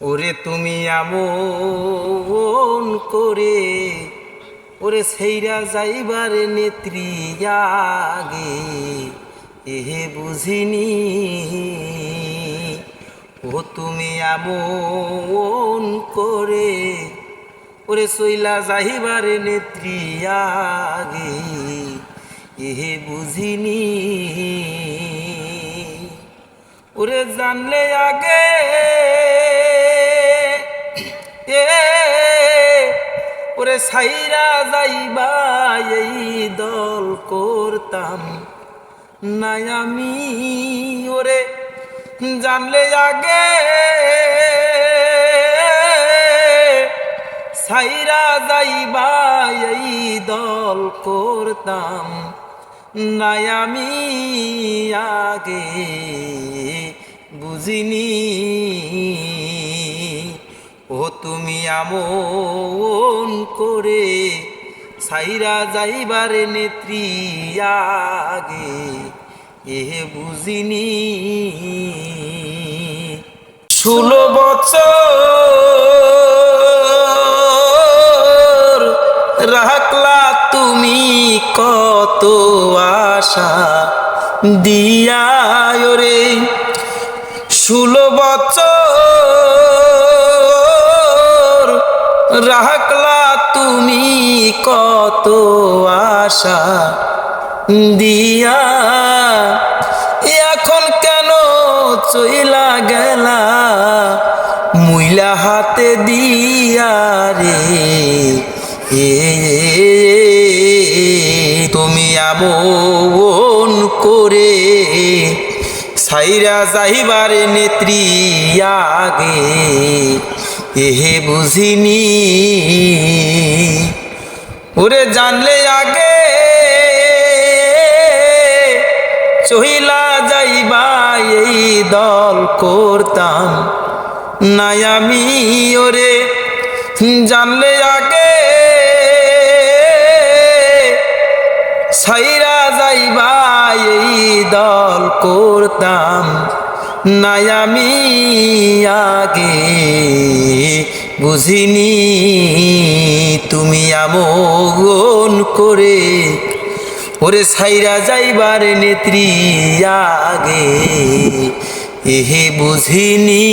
ওরে তুমি আমন করে, ওরে সেইরা যাইবার নেত্রী আগে, এহে বুঝিনি। ও তুমি আমন করে, ওরে সইলা যাইবার নেত্রী আগে, এহে বুঝিনি। ওরে জানলে আগে ওরে সাইরা যাইবা, এই দল করতাম। নাই আমি ওরে জানলে আগে। সাইরা যাইবা, এই দল করতাম। নাই আমি আগে বুঝিনি। আমন করে সাইরা যাইবার নেত্রী আগে, এ বুঝিনি। ষোলো বছর রাখলা তুমি কত আশা দিয়া রে। ষোলো বছর রাখলা তুমি কত আশা দিয়া। এখন কেন চইলা গেলা? মুইলা হাতে দিয়া রে। এ, তুমি আমন করে সাইরা যাইবার নেত্রী আগে। এহে বুঝিনি। ওরে জানলে আগে চহিলা যাইবা, এই দল করতাম। নাই আমি ওরে জানলে আগে সাইরা যাইবা, এই দল করতাম। নাই আগে বুঝিনি তুমি আমন করে। ওরে সাইরা যাইবার নেত্রী আগে এহে বুঝিনি।